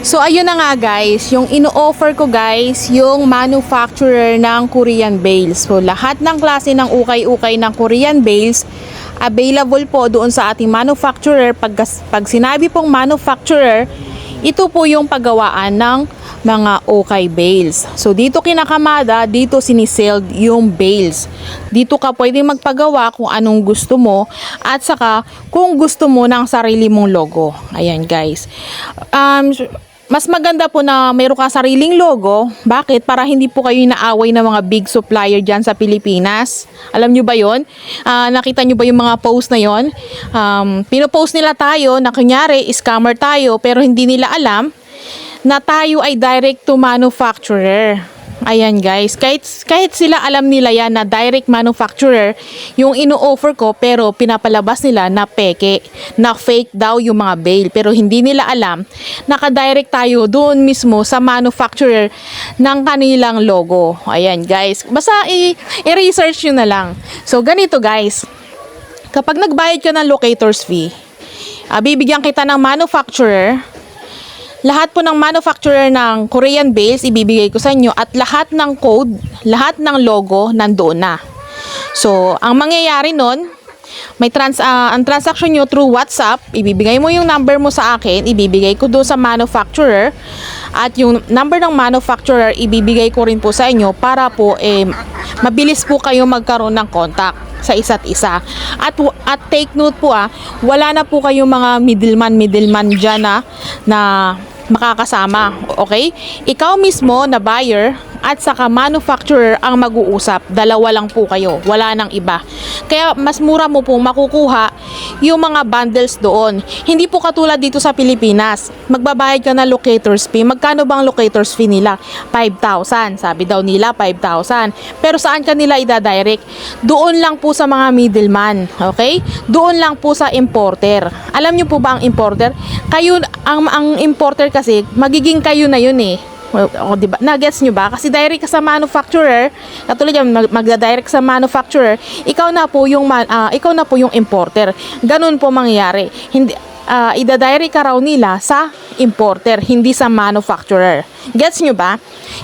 So ayun na nga guys, yung ino-offer ko guys, yung manufacturer ng Korean bales. So lahat ng klase ng ukay-ukay ng Korean bales available po doon sa ating manufacturer. Pag, pag sinabi pong manufacturer, ito po yung paggawaan ng mga ukay bales. So dito kinakamada, dito siniseld yung bales. Dito ka pwede magpagawa kung anong gusto mo at saka kung gusto mo ng sarili mong logo. Ayan guys. Um, mas maganda po na mayroon ka sariling logo. Bakit? Para hindi po kayo inaaway ng mga big supplier dyan sa Pilipinas. Alam nyo ba yon? Ah, nakita nyo ba yung mga post na yon? Um, pinopost nila tayo na kunyari, scammer tayo, pero hindi nila alam na tayo ay direct to manufacturer. Ayan guys, kahit, kahit sila alam nila yan na direct manufacturer, yung ino-offer ko pero pinapalabas nila na peke, na fake daw yung mga bail. Pero hindi nila alam, naka-direct tayo doon mismo sa manufacturer ng kanilang logo. Ayan guys, basta i-research nyo na lang. So ganito guys, kapag nagbayad ka ng locator's fee, ah, bibigyan kita ng manufacturer, lahat po ng manufacturer ng Korean bales ibibigay ko sa inyo at lahat ng code, lahat ng logo nandoon na. So, ang mangyayari nun, may trans ah, ang transaction nyo through WhatsApp, ibibigay mo yung number mo sa akin, ibibigay ko doon sa manufacturer at yung number ng manufacturer ibibigay ko rin po sa inyo para po eh, mabilis po kayo magkaroon ng contact sa isa't isa. At at take note po ah, wala na po kayong mga middleman middleman diyan na na makakasama, okay? Ikaw mismo na buyer at saka manufacturer ang mag-uusap. Dalawa lang po kayo, wala nang iba. Kaya mas mura mo pong makukuha yung mga bundles doon. Hindi po katulad dito sa Pilipinas. Magbabayad ka na locator's fee. Magkano bang locator's fee nila? 5,000. Sabi daw nila 5,000. Pero saan ka nila ida-direct? Doon lang po sa mga middleman. Okay? Doon lang po sa importer. Alam niyo po ba ang importer? Kayo, ang, ang importer kasi, magiging kayo na yun eh. O, o, diba? Na-gets nyo ba? Kasi direct ka sa manufacturer, katulad yan, mag- magda-direct sa manufacturer, ikaw na po yung man, ah, ikaw na po yung importer. Ganun po mangyayari. Hindi ah, ida-direct ka raw nila sa importer, hindi sa manufacturer. Gets nyo ba?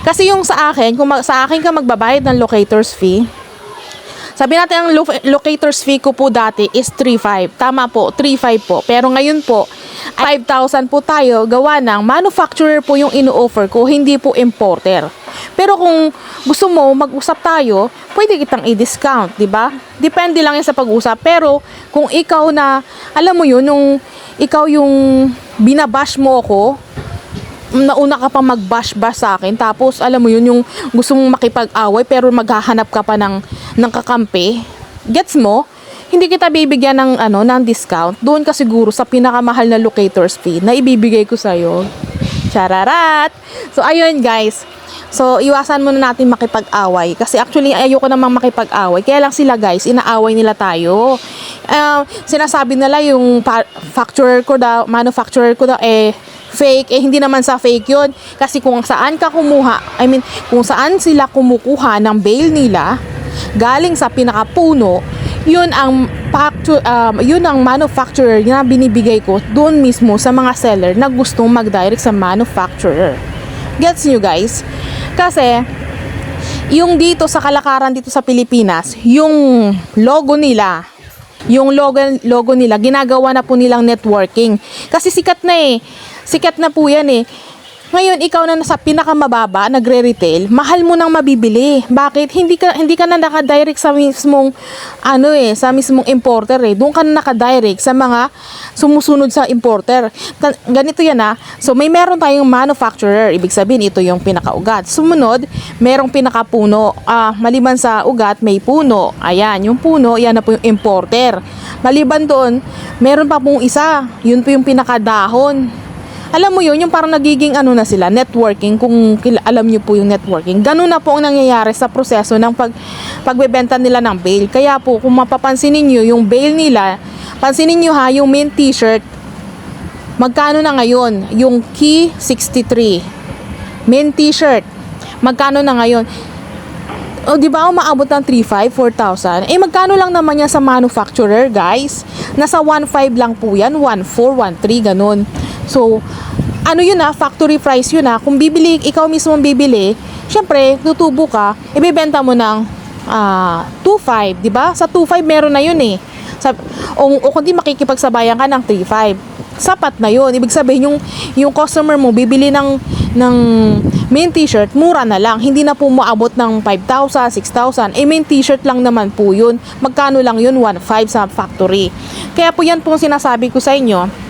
Kasi yung sa akin, kung sa akin ka magbabayad ng locator's fee, sabi natin ang lo- locator's fee ko po dati is 3.5. Tama po, 3.5 po. Pero ngayon po, 5,000 po tayo gawa ng manufacturer po yung ino-offer ko, hindi po importer. Pero kung gusto mo mag-usap tayo, pwede kitang i-discount, 'di ba? Depende lang yan sa pag-usap. Pero kung ikaw na, alam mo yun, nung ikaw yung binabash mo ako, nauna ka pa mag-bash-bash sa akin tapos alam mo yun yung gusto mong makipag-away pero maghahanap ka pa ng ng kakampi gets mo hindi kita bibigyan ng ano ng discount doon ka siguro sa pinakamahal na locator's fee na ibibigay ko sa iyo chararat so ayun guys So, iwasan muna natin makipag-away. Kasi actually, ayoko namang makipag-away. Kaya lang sila guys, inaaway nila tayo. Uh, sinasabi nila yung facturer ko daw, manufacturer ko daw, eh, fake. Eh, hindi naman sa fake yun. Kasi kung saan ka kumuha, I mean, kung saan sila kumukuha ng bail nila, galing sa pinakapuno, yun ang factu- um, yun ang manufacturer na binibigay ko doon mismo sa mga seller na gustong mag-direct sa manufacturer. Gets nyo guys? Kasi, yung dito sa kalakaran dito sa Pilipinas, yung logo nila, yung logo, logo nila, ginagawa na po nilang networking. Kasi sikat na eh. Sikat na po yan eh. Ngayon, ikaw na nasa pinakamababa, nagre-retail, mahal mo nang mabibili. Bakit? Hindi ka, hindi ka na naka-direct sa mismong, ano eh, sa mismong importer eh. Doon ka na naka-direct sa mga sumusunod sa importer. Ganito yan ah. So, may meron tayong manufacturer. Ibig sabihin, ito yung pinakaugat. Sumunod, merong pinakapuno. Ah, maliban sa ugat, may puno. Ayan, yung puno, yan na po yung importer. Maliban doon, meron pa pong isa. Yun po yung pinakadahon alam mo yun, yung parang nagiging ano na sila, networking, kung alam nyo po yung networking. Ganun na po ang nangyayari sa proseso ng pag, pagbebenta nila ng bail. Kaya po, kung mapapansin niyo yung bail nila, pansinin nyo ha, yung main t-shirt, magkano na ngayon? Yung key 63. Main t-shirt, magkano na ngayon? O, di ba umaabot ng 3,500, 4,000? Eh, magkano lang naman yan sa manufacturer, guys? Nasa 1,500 lang po yan, 1,400, 1,300, ganun. So, ano yun ah, factory price yun ah. Kung bibili, ikaw mismo bibili, syempre, tutubo ka, ibebenta mo ng ah 2.5, di ba? Sa 2.5 meron na yun eh. Sa, o, o kundi makikipagsabayan ka ng 3.5. Sapat na yun. Ibig sabihin, yung, yung customer mo bibili ng, ng main t-shirt, mura na lang. Hindi na po maabot ng 5,000, 6,000. Eh, main t-shirt lang naman po yun. Magkano lang yun? 1.5 sa factory. Kaya po yan po sinasabi ko sa inyo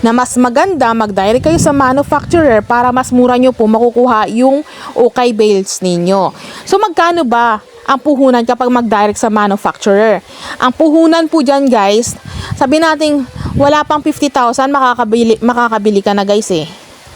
na mas maganda mag-direct kayo sa manufacturer para mas mura nyo po makukuha yung okay bales ninyo. So magkano ba ang puhunan kapag mag-direct sa manufacturer? Ang puhunan po dyan guys, sabi natin wala pang 50,000 makakabili, makakabili ka na guys eh.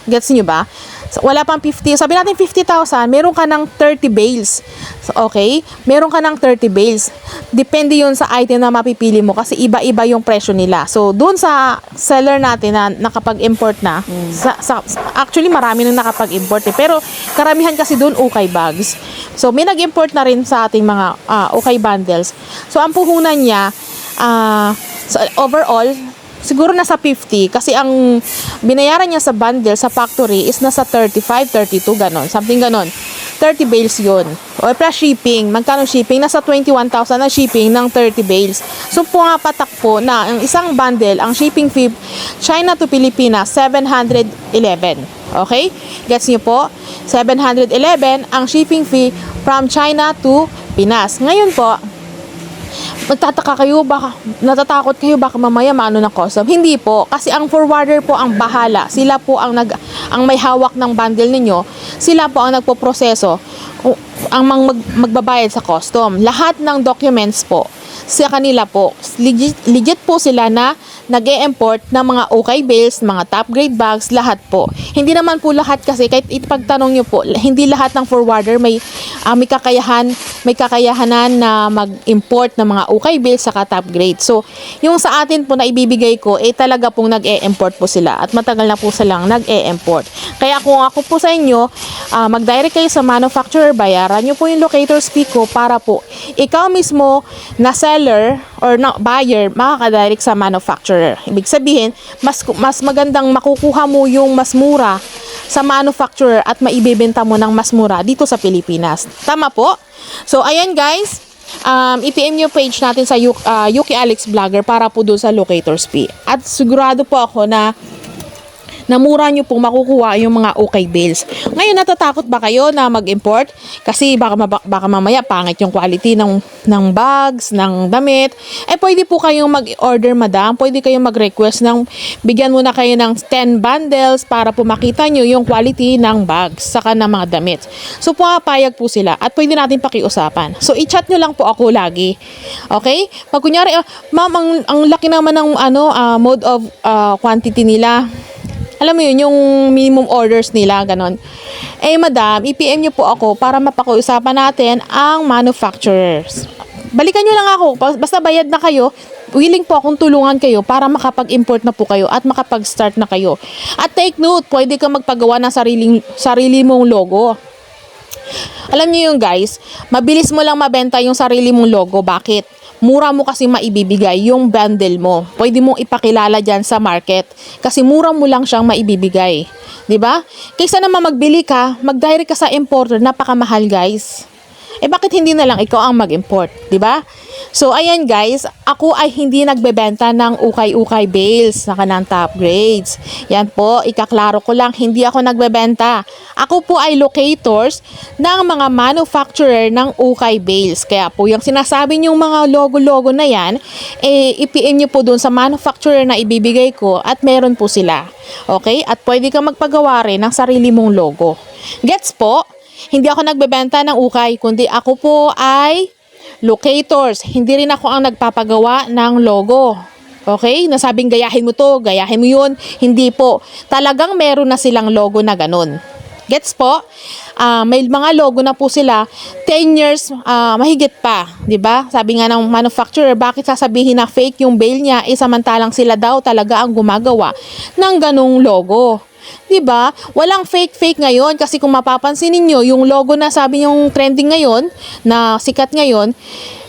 Gets nyo ba? So, wala pang 50, sabi natin 50,000, meron ka ng 30 bales. So, okay? Meron ka ng 30 bales. Depende yun sa item na mapipili mo kasi iba-iba yung presyo nila. So, doon sa seller natin na nakapag-import na, sa, sa, actually marami nang nakapag-import eh. Pero karamihan kasi doon ukay bags. So, may nag-import na rin sa ating mga ah, ukay bundles. So, ang puhunan niya, ah, so, overall, siguro nasa 50 kasi ang binayaran niya sa bundle sa factory is nasa 35, 32 ganon, something ganon. 30 bales yun. O plus shipping, magkano shipping? Nasa 21,000 na shipping ng 30 bales. So pumapatak po na ang isang bundle, ang shipping fee China to Pilipinas 711. Okay? Gets niyo po? 711 ang shipping fee from China to Pinas. Ngayon po, magtataka kayo, baka natatakot kayo baka mamaya maano ng custom. Hindi po, kasi ang forwarder po ang bahala. Sila po ang nag ang may hawak ng bundle ninyo. Sila po ang nagpoproseso ang mag, magbabayad sa custom. Lahat ng documents po sa kanila po. Legit, legit po sila na nag import ng mga okay bales, mga top grade bags, lahat po. Hindi naman po lahat kasi kahit ipagtanong nyo po, hindi lahat ng forwarder may ah, may kakayahan, may kakayahanan na mag-import ng mga okay bales sa top grade. So, yung sa atin po na ibibigay ko, eh talaga pong nag-e-import po sila at matagal na po silang nag-e-import. Kaya kung ako po sa inyo, ah, mag-direct kayo sa manufacturer, bayaran nyo po yung locator's fee ko para po ikaw mismo na seller or na buyer makaka-direct sa manufacturer. Ibig sabihin, mas mas magandang makukuha mo yung mas mura sa manufacturer at maibebenta mo ng mas mura dito sa Pilipinas. Tama po? So, ayan guys. Um, i-PM nyo page natin sa ah, Yuki Alex Vlogger para po doon sa locators fee. At sigurado po ako na na mura nyo pong makukuha yung mga okay bales. Ngayon, natatakot ba kayo na mag-import? Kasi baka, baka mamaya pangit yung quality ng, ng bags, ng damit. Eh, pwede po kayong mag-order, madam. Pwede kayong mag-request ng bigyan muna kayo ng 10 bundles para po makita nyo yung quality ng bags saka ng mga damit. So, pumapayag po sila at pwede natin pakiusapan. So, i-chat nyo lang po ako lagi. Okay? Pag kunyari, ah, ma'am, ang, ang laki naman ng ano, ah, mode of ah, quantity nila alam mo yun, yung minimum orders nila, ganon. Eh, madam, i-PM nyo po ako para mapakiusapan natin ang manufacturers. Balikan nyo lang ako, Bas- basta bayad na kayo, willing po akong tulungan kayo para makapag-import na po kayo at makapag-start na kayo. At take note, pwede ka magpagawa ng sariling, sarili mong logo. Alam niyo yung guys, mabilis mo lang mabenta yung sarili mong logo. Bakit? Mura mo kasi maibibigay yung bundle mo. Pwede mong ipakilala dyan sa market. Kasi mura mo lang siyang maibibigay. ba? Kaysa naman magbili ka, mag-direct ka sa importer, napakamahal guys. Eh bakit hindi na lang ikaw ang mag-import, 'di ba? So ayan guys, ako ay hindi nagbebenta ng ukay-ukay bales na kanang top grades. Yan po, ikaklaro ko lang, hindi ako nagbebenta. Ako po ay locators ng mga manufacturer ng ukay bales. Kaya po yung sinasabi niyong mga logo-logo na yan, eh i-PM niyo po doon sa manufacturer na ibibigay ko at meron po sila. Okay? At pwede ka magpagawa rin ng sarili mong logo. Gets po? Hindi ako nagbebenta ng ukay, kundi ako po ay locators. Hindi rin ako ang nagpapagawa ng logo. Okay? Nasabing gayahin mo to, gayahin mo yun. Hindi po. Talagang meron na silang logo na ganun. Gets po? Ah, may mga logo na po sila 10 years ah, mahigit pa, 'di ba? Sabi nga ng manufacturer, bakit sasabihin na fake yung bail niya eh samantalang sila daw talaga ang gumagawa ng ganung logo. 'Di ba? Walang fake fake ngayon kasi kung mapapansin niyo yung logo na sabi yung trending ngayon na sikat ngayon,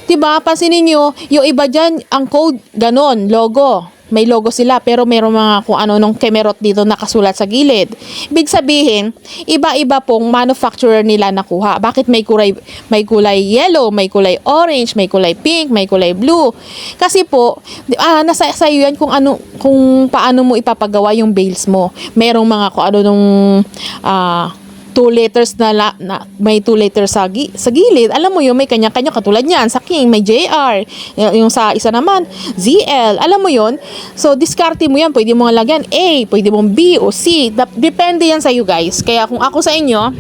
'di ba? Pansinin niyo yung iba diyan ang code ganon, logo. May logo sila pero meron mga kung ano nung kemerot dito nakasulat sa gilid. Ibig sabihin, iba-iba pong manufacturer nila nakuha. Bakit may kulay may kulay yellow, may kulay orange, may kulay pink, may kulay blue? Kasi po, ah nasa sa iyo yan kung ano kung paano mo ipapagawa yung bales mo. Merong mga kung ano nung ah two letters na, la, na may two letters sa, gi, sa gilid. Alam mo yun, may kanya-kanya katulad niyan. Sa King, may JR. Yung sa isa naman, ZL. Alam mo yun? So, diskarte mo yan. Pwede mo nga lagyan A, pwede mong B o C. Depende yan sa iyo guys. Kaya kung ako sa inyo,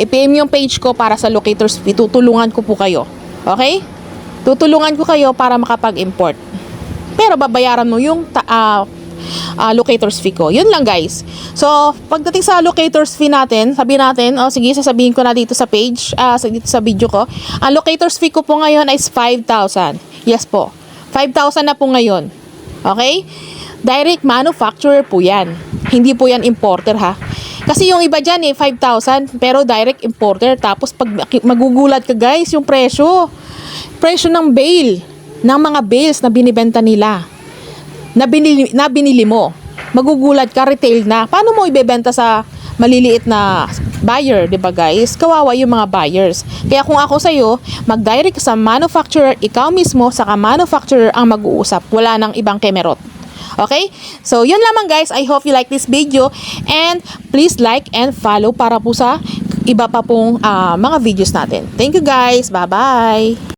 i-PM yung page ko para sa locators fee. Tutulungan ko po kayo. Okay? Tutulungan ko kayo para makapag-import. Pero babayaran mo yung ta- ah, ah, locators fee ko. Yun lang guys. So, pagdating sa locators fee natin, sabi natin, oh sige, sasabihin ko na dito sa page, sa, dito sa video ko. Ang locators fee ko po ngayon is 5,000. Yes po. 5,000 na po ngayon. Okay? Direct manufacturer po yan. Hindi po yan importer ha. Kasi yung iba dyan eh, 5,000 pero direct importer. Tapos pag magugulat ka guys, yung presyo. Presyo ng bail. Ng mga bales na binibenta nila na binili, na binili mo. Magugulat ka, retail na. Paano mo ibebenta sa maliliit na buyer, 'di ba guys? Kawawa yung mga buyers. Kaya kung ako sa iyo, mag-direct sa manufacturer, ikaw mismo sa manufacturer ang mag-uusap. Wala nang ibang kemerot. Okay? So, yun lamang guys. I hope you like this video and please like and follow para po sa iba pa pong ah, mga videos natin. Thank you guys. Bye-bye.